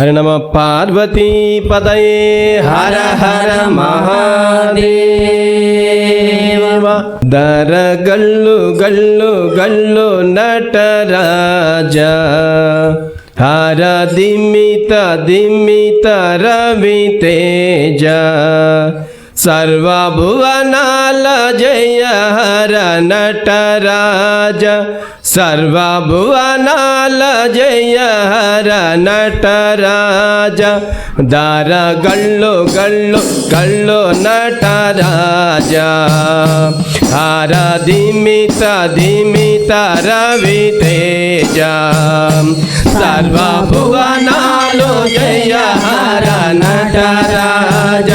హరి నమ పార్వతీ పదయే హర హర మహాదేవ. దర గల్లు గల్లు గల్లు నటరాజ. హర దిమిత దిమిత రవి తేజ. సర్వభువనాల జయ హర నటరాజ. సర్వభువనాల జయ హర నటరాజ. దార గళ్ళు గళ్ళు గల్లు నటరాజ. హర ధిమిత ధిమిత రవి తేజ సర్వభువనాలు జయ హర నటరాజ.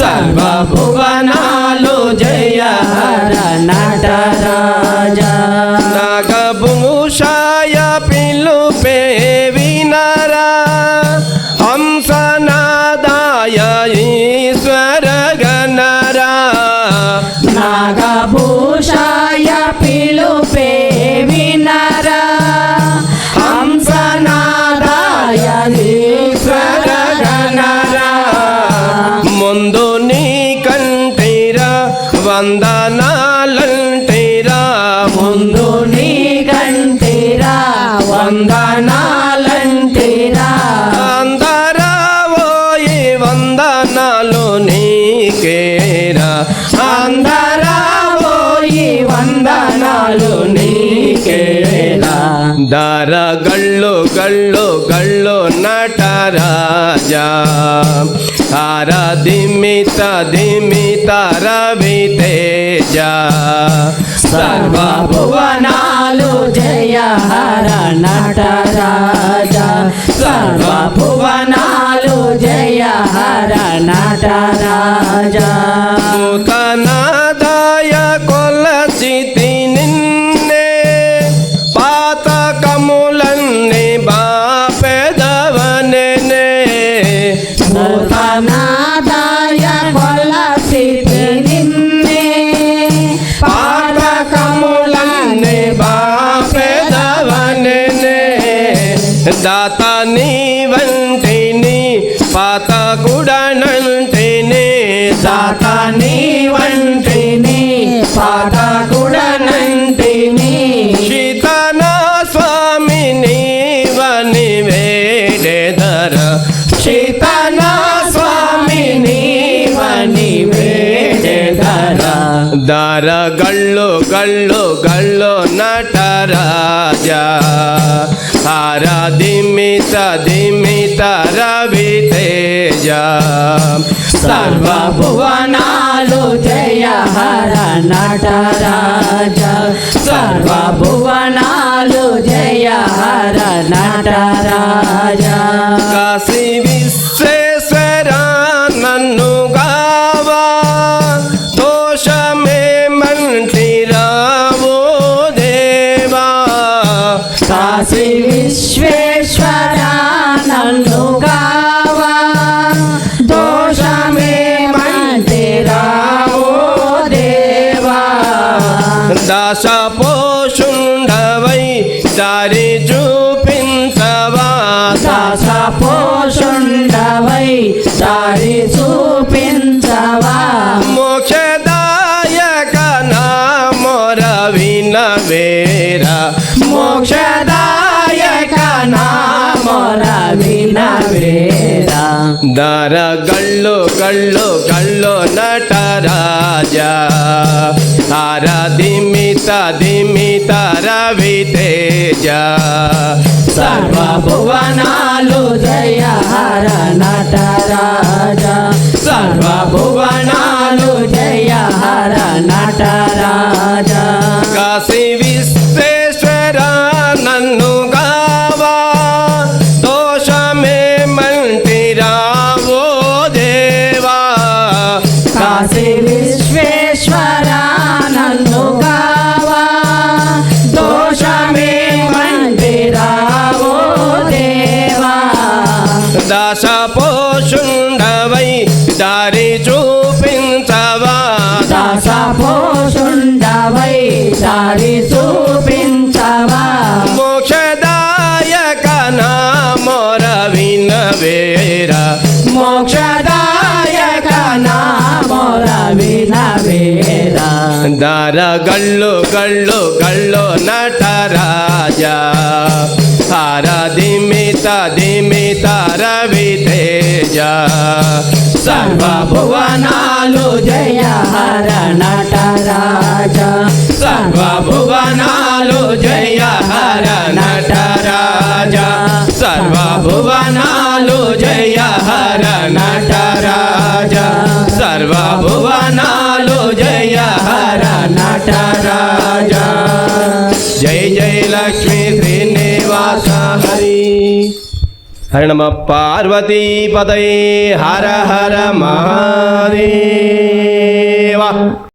సర్వభువనా నాగభూషాయ పిలుపే వినరా. హంసనాదాయ ఈశ్వర గణరా నాగభూషాయ పిలుపే వినరా. హంసనాదాయ ఈశ్వర గణరా ముందు నీ కంటిరా వందనాలంటిరా వందనాలంటిరా అందరావోయి వందనాలు నీకేరా. అందరావోయి వందనాలు దర గళ్ళు గళ్ళు గళ్ళు నటరాజ హర దిమిత దిమిత రవి తేజ. సర్వభువనాలు జయ హర నటరాజ సర్వభువనాలు జయ హర నటరాజ నూతనాదాయ దాత నీ వంటిని పాత గుడనంటిని దాత నీ వంటిని పాత గుడనంటిని శీతన స్వామిని వని వేడెదర శీతన స్వామిని వని వేడెదర దర గళ్ళు గళ్ళు గళ్ళు నటరాజ. హర దిమిత దిమిత రవి తేజ సర్వభువనాలు జయ హర నటరాజ సర్వభువనాలు జయ హర నటరాజ కాశీ విశ్వేశ్వర దాస పోషుండవై దారి చూపించవా? దాస పోషుండవై దారి చూపించవా? దర గళ్ళు గళ్ళు గళ్ళు నటరాజ హర దిమిత దిమిత రవి తేజ. సర్వభువనాలు జయ హర నటరాజ సర్వభువనాలు జయ హర నటరాజ కాశీ విశ్వేశ్వర కాశీ విశ్వేశ్వర నన్ను కావా? దోషమే మందిరావో దేవా? దాస పోషుండవై దారి చూపించవా? దాస పోషుండవై దారి చూపించవా? మోక్షదాయక దార గళ్ళు గళ్ళు గళ్ళు నటరాజ హార దిమిత దిమిత రవి తేజ సర్వభువనాలు జయ హర నటరాజ సర్వభువనాలు జయ హర నటరాజ సర్వభువనాలు జయ హర నటరాజ సర్వభువనాలు జై లక్ష్మీ శ్రీనివాస హరి. హరి నమ. పార్వతీ పదై హర హర మహాదేవ.